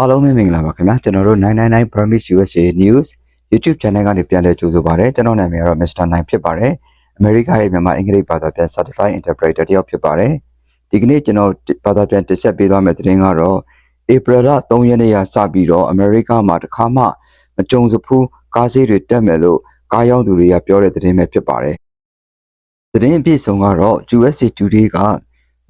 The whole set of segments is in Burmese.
အားလုံးပဲမင်္ဂလာပါခင်ဗျာကျွန်တော်တို့999 Promise USA News YouTube channel ကနေပြန်လည်ကြိုဆိုပါရစေကျွန်တော်နာမည်ကတော့ Mr. 9ဖြစ်ပါတယ်အမေရိကရဲ့မြန်မာအင်္ဂလိပ်ဘာသာပြန် Certified Interpreter တယောက်ဖြစ်ပါတယ်ဒီကနေ့ကျွန်တော်ဘာသာပြန်တင်ဆက်ပေးသွားမယ့်သတင်းကတော့ April လ3ရက်နေ့ကစပြီးတော့အမေရိကမှာတစ်ခါမှမကြုံစဖူးကားဈေးတွေတက်မယ်လို့ကားရောင်းသူတွေကပြောတဲ့သတင်းပဲဖြစ်ပါတယ်သတင်းအပြည့်စုံကတော့ USA Today က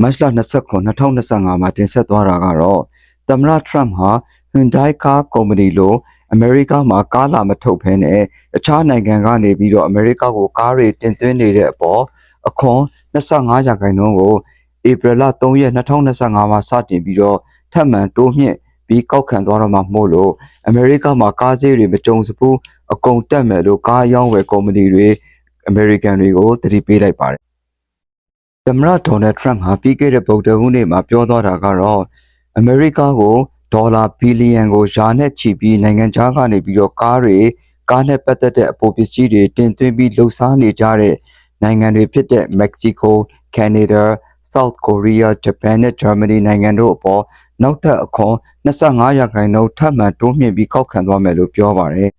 မတ်လ29 2025မှာတင်ဆက်သွားတာကတော့ သမ္မတထရမ့်ဟာ Hyundai ကားကုမ္ပဏီလိုအမေရိကမှာကားလာမထုတ်ဘဲနဲ့အခြားနိုင်ငံကနေပြီးတော့အမေရိကကိုကားတွေတင်သွင်းနေတဲ့အပေါ်အခွန်25ရာခိုင်နှုန်းကိုဧပြီလ3ရက်2025မှာစတင်ပြီးတော့ထပ်မံတိုးမြင့်ပြီးကောက်ခံသွားတော့မှာမို့လို့အမေရိကမှာကားဈေးတွေမကြုံစဘူးအကုန်တက်မယ်လို့ကားရောင်းဝယ်ကုမ္ပဏီတွေအမေရိကန်တွေကိုသတိပေးလိုက်ပါတယ်သမ္မတဒေါ်နယ်ထရမ့်ဟာပြီးခဲ့တဲ့ဗုဒ္ဓဟူးနေ့မှာပြောသွားတာကတော့ အမေရိကကိုဒေါ်လာဘီလီယံကိုယာနဲ့ချီပြီးနိုင်ငံခြားကနေပြီးတော့ကားတွေကားနဲ့ပတ်သက်တဲ့အပေါ်ပစ္စည်းတွေတင်သွင်းပြီးလှုပ်ရှားနေကြတဲ့နိုင်ငံတွေဖြစ်တဲ့ Mexico, Canada, South Korea, Japan နဲ့ Germany နိုင်ငံတို့အပေါ်နောက်ထပ်အခွန်25ရာခိုင်နှုန်းထပ်မံတိုးမြင့်ပြီးကောက်ခံသွားမယ်လို့ပြောပါတယ်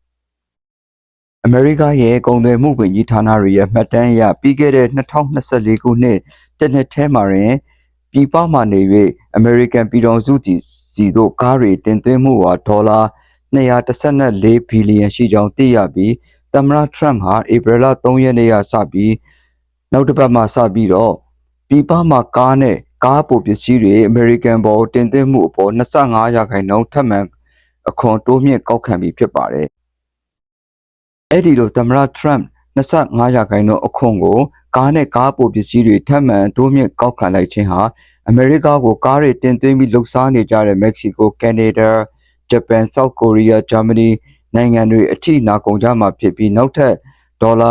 ။အမေရိကရဲ့ကုန်သွယ်မှုဝန်ကြီးဌာနတွေရဲ့မှတ်တမ်းအရပြီးခဲ့တဲ့2024ခုနှစ်တစ်နှစ်ထဲမှာရင် ပြည်ပမှနေ၍အမေရိကန်ပြည်ထောင်စုစီစီသို့ကားတွေတင်သွင်းမှုဟာဒေါ်လာ214ဘီလီယံရှိကြောင်းသိရပြီးသမ္မတထရမ့်ဟာဧပြီလ3ရက်နေ့ကစပြီးနောက်တစ်ပတ်မှစပြီးတော့ပြည်ပမှကားနဲ့ကားပိုပစ္စည်းတွေအမေရိကန်ပေါ်တင်သွင်းမှုအပေါ်25ရာခိုင်နှုန်းထပ်မံအခွန်တိုးမြင့်ကောက်ခံပြီးဖြစ်ပါတယ်။အဲ့ဒီလိုသမ္မတထရမ့်25ရာခိုင်နှုန်းအခွန်ကို ကားနဲ့ကားပိုပစ္စည်းတွေထပ်မံတိုးမြင့်ကောက်ခံလိုက်ခြင်းဟာအမေရိကကိုကားတွေတင်သွင်းပြီးလှုပ်ရှားနေကြတဲ့မက္ကဆီကို၊ကနေဒါ၊ဂျပန်၊ဆောက်ကိုရီးယား၊ဂျာမနီနိုင်ငံတွေအထိနာကုန်ကြမှာဖြစ်ပြီးနောက်ထပ်ဒေါ်လာ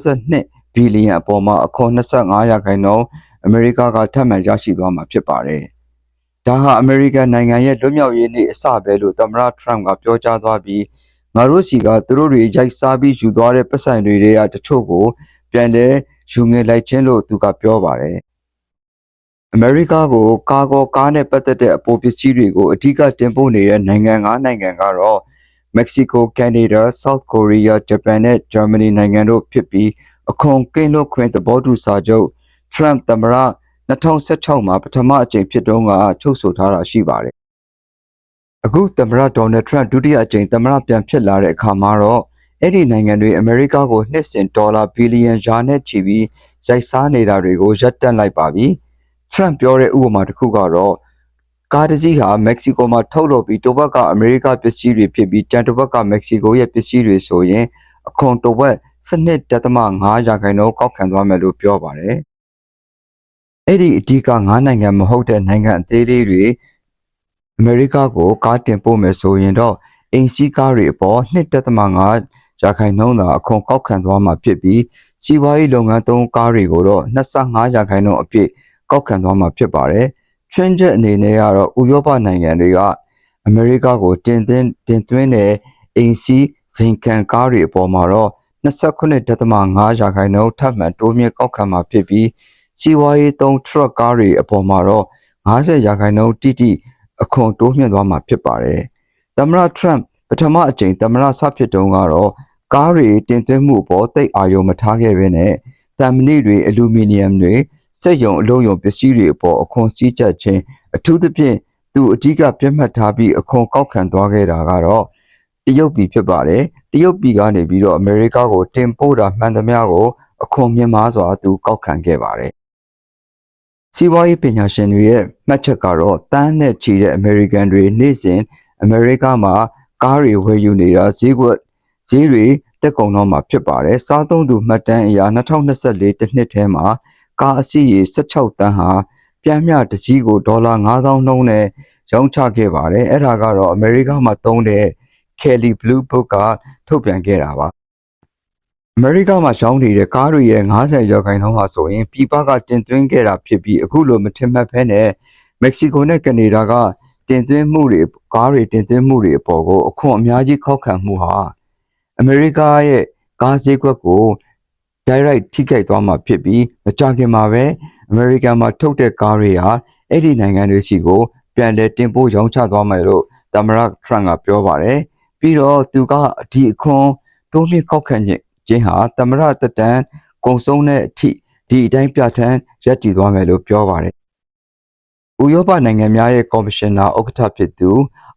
192ဘီလီယံအပေါ်မှာအခွန်25ရာခိုင်နှုန်းအမေရိကကထပ်မံရရှိသွားမှာဖြစ်ပါတယ်။ဒါဟာအမေရိကန်နိုင်ငံရဲ့လွတ်မြောက်ရေးနေ့အစပဲလို့သမ္မတထရမ့်ကပြောကြားသွားပြီးငါတို့စီကသူတို့တွေရိုက်စားပြီးယူသွားတဲ့ပတ်စံတွေတွေကတချို့ကိုပြန်လဲ ယူငယ်လိုက်ခြင်းလို့သူကပြောပါတယ်။အမေရိကကိုကာကောကားနဲ့ပတ်သက်တဲ့အပေါ်ပစ္စည်းတွေကိုအဓိကတင်ပို့နေတဲ့နိုင်ငံ၅နိုင်ငံကတော့မက္ကဆီကို၊ကနေဒါ၊ဆောက်ကိုရီးယား၊ဂျပန်နဲ့ဂျာမနီနိုင်ငံတို့ဖြစ်ပြီးအခွန်ကင်းလွတ်ခွင့်သဘောတူစာချုပ်ထရမ့်သမ္မတ2016မှာပထမအကြိမ်ဖြစ်တုန်းကချုပ်ဆိုထားတာရှိပါတယ်။အခုသမ္မတဒေါ်နယ်ထရမ့်ဒုတိယအကြိမ်သမ္မတပြန်ဖြစ်လာတဲ့အခါမှာတော့ အဲ့ဒီနိုင်ငံတွေအမေရိကကိုနှစ်စဉ်ဒေါ်လာဘီလီယံရာနဲ့ချီပြီးရိုက်စားနေတာတွေကိုရပ်တန့်လိုက်ပါပြီ။ Trump ပြောတဲ့ဥပမာတစ်ခုကတော့ကားတစ်စီးဟာမက္ကဆီကိုမှာထုတ်လုပ်ပြီးတစ်ဘက်ကအမေရိကပစ္စည်းတွေဖြစ်ပြီးတန်တစ်ဘက်ကမက္ကဆီကိုရဲ့ပစ္စည်းတွေဆိုရင်အခွန်တစ်ဝက်12.5ရာခိုင်နှုန်းကောက်ခံသွားမယ်လို့ပြောပါတယ်။အဲ့ဒီအဓိက9နိုင်ငံမဟုတ်တဲ့နိုင်ငံအသေးလေးတွေအမေရိကကိုကားတင်ပို့မယ်ဆိုရင်တော့အင်စီကားတွေအပေါ်2.5 ရာခိုင်နှုန်းသာအခွန်ကောက်ခံသွားမှာဖြစ်ပြီးစီးပွားရေးလုပ်ငန်းသုံးကားတွေကိုတော့25ရာခိုင်နှုန်းအပြည့်ကောက်ခံသွားမှာဖြစ်ပါတယ်။ချွင်းချက်အနေနဲ့ကတော့ဥရောပနိုင်ငံတွေကအမေရိကကိုတင်သွင်းတင်သွင်းတဲ့အင်စီဇင်ခံကားတွေအပေါ်မှာတော့29.5ရာခိုင်နှုန်းထပ်မံတိုးမြင့်ကောက်ခံမှာဖြစ်ပြီးစီးပွားရေးသုံးထရက်ကားတွေအပေါ်မှာတော့50ရာခိုင်နှုန်းတိတိအခွန်တိုးမြင့်သွားမှာဖြစ်ပါတယ်။သမ္မတထရမ့်ပထမအကြိမ်သမ္မတဆဖြစ်တုန်းကတော့ ကားတွေတင်သွင်းမှုအပေါ်သိပ်အာရုံမထားခဲ့ဘဲနဲ့တံမဏိတွေအလူမီနီယမ်တွေစက်ယုံအလုံးယုံပစ္စည်းတွေအပေါ်အခွန်စည်းကြပ်ခြင်းအထူးသဖြင့်သူအဓိကပြတ်မှတ်ထားပြီးအခွန်ကောက်ခံသွားခဲ့တာကတော့တရုတ်ပြည်ဖြစ်ပါတယ်တရုတ်ပြည်ကနေပြီးတော့အမေရိကကိုတင်ပို့တာမှန်သမျှကိုအခွန်မြင့်မားစွာသူကောက်ခံခဲ့ပါတယ်စီးပွားရေးပညာရှင်တွေရဲ့မှတ်ချက်ကတော့တန်းနဲ့ချီတဲ့အမေရိကန်တွေနေ့စဉ်အမေရိကမှာကားတွေဝယ်ယူနေတာဈေးကွက် ဈေးတွေတက်ကုန်တော့မှာဖြစ်ပါတယ်။စားသုံးသူမှတ်တမ်းအရ2024တစ်နှစ်ထဲမှာကားအစီးရေ16တန်းဟာပြမ်းမြတစ်စီးကိုဒေါ်လာ9000နှုန်းနဲ့ရောင်းချခဲ့ပါတယ်။အဲ့ဒါကတော့အမေရိကမှာသုံးတဲ့ Kelly Blue Book ကထုတ်ပြန်ခဲ့တာပါ။အမေရိကမှာရောင်းနေတဲ့ကားတွေရဲ့90ရာခိုင်နှုန်းဟာဆိုရင်ပြည်ပကတင်သွင်းခဲ့တာဖြစ်ပြီးအခုလိုမထင်မှတ်ဖဲနဲ့မက္ကဆီကိုနဲ့ကနေဒါကတင်သွင်းမှုတွေကားတွေတင်သွင်းမှုတွေအပေါ်ကိုအခွန်အများကြီးခောက်ခံမှုဟာ အမေရိကရဲ့ကားဈေးကွက်ကို direct ထိခိုက်သွားမှာဖြစ်ပြီးမကြခင်မှာပဲအမေရိကန်မှာထုတ်တဲ့ကားတွေဟာအဲ့ဒီနိုင်ငံတွေစီကို ပြန်လည်တင်ပို့ရောင်းချသွားမယ်လို့သမ္မတထရန့်ကပြောပါတယ်ပြီးတော့သူကဒီအခွန်တိုးမြင့်ကောက်ခံခြင်းဟာသမ္မတတက်တန်းကုံဆုံးတဲ့အထိဒီအတိုင်းပြဋ္ဌာန်းရပ်တည်သွားမယ်လို့ပြောပါတယ်ဥရောပနိုင်ငံများရဲ့ကော်မရှင်နာဥက္ကဋ္ဌဖြစ်သူ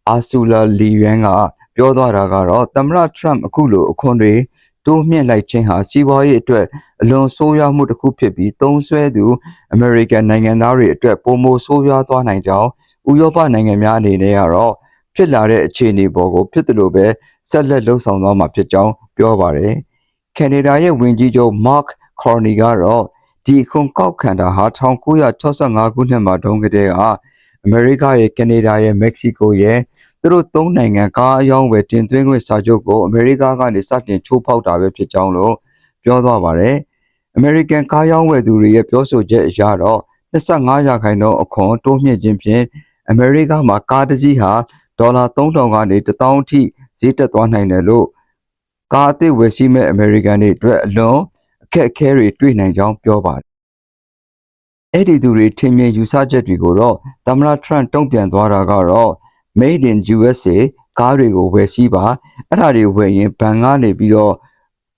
အာဆူလာလီယန်က ပြောသွားတာကတော့သမ္မတထရန့်အခုလိုအခွန်တွေတိုးမြင့်လိုက်ခြင်းဟာစီးပွားရေးအတွက်အလွန်ဆိုးရွားမှုတစ်ခုဖြစ်ပြီးသုံးဆွဲသူအမေရိကန်နိုင်ငံသားတွေအတွက်ပုံမိုဆိုးရွားသွားနိုင်ကြောင်းဥရောပနိုင်ငံများအနေနဲ့ကတော့ဖြစ်လာတဲ့အခြေအနေပေါ်ကိုဖြစ်တယ်လို့ပဲဆက်လက်လှုံ့ဆော်သွားမှာဖြစ်ကြောင်းပြောပါတယ်။ကနေဒါရဲ့ဝန်ကြီးချုပ် Mark Carney ကတော့ဒီခွန်ကောက်ခံတာဟာ1965ခုနှစ်မှာတုန်းကတည်းကအမေရိကရဲ့ကနေဒါရဲ့မက္ကဆီကိုရဲ့ သူတို့သုံးနိုင်ငံကားအယောင်းဝယ်တင်သွင်းခွင့်စာချုပ်ကိုအမေရိကကနေစတင်ချိုးဖောက်တာပဲဖြစ်ကြောင်းလို့ပြောသွားပါတယ်။ American ကားရောင်းဝယ်သူတွေရဲ့ပြောဆိုချက်အရတော့25ရာခိုင်နှုန်းအခွန်တိုးမြင့်ခြင်းဖြင့်အမေရိကမှာကားတစ်စီးဟာဒေါ်လာ3000ကနေ1000အထိဈေးတက်သွားနိုင်တယ်လို့ကားအသစ်ဝယ်စီးမဲ့အမေရိကန်တွေအတွက်အလွန်အခက်အခဲတွေတွေ့နိုင်ကြောင်းပြောပါတယ်။အဲ့ဒီသူတွေထင်မြင်ယူဆချက်တွေကိုတော့သမ္မတထရန့်တုံ့ပြန်သွားတာကတော့ Made in USA ကားတွေကိုဝယ်စီးပါအဲ့ဒါတွေဝယ်ရင်ဘဏ်ကနေပြီးတော့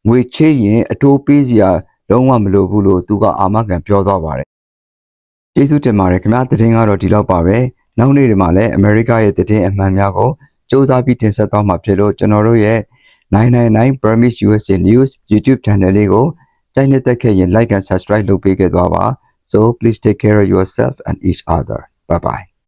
ငွေချေးရင်အတိုးပေးစရာလုံးဝမလိုဘူးလို့သူကအာမခံပြောသွားပါတယ်။ကျေးဇူးတင်ပါတယ်ခင်ဗျာသတင်းကတော့ဒီလောက်ပါပဲ။နောက်နေ့ဒီမှာလည်း America ရဲ့သတင်းအမှန်များကိုစ조사ပြီးတင်ဆက်သွားမှာဖြစ်လို့ကျွန်တော်တို့ရဲ့999 Promise USA News YouTube channel လေးကိုကြိုက်နေတဲ့ခဲ့ရင် like and subscribe လုပ်ပေးခဲ့သွားပါ so please take care of yourself and each other bye bye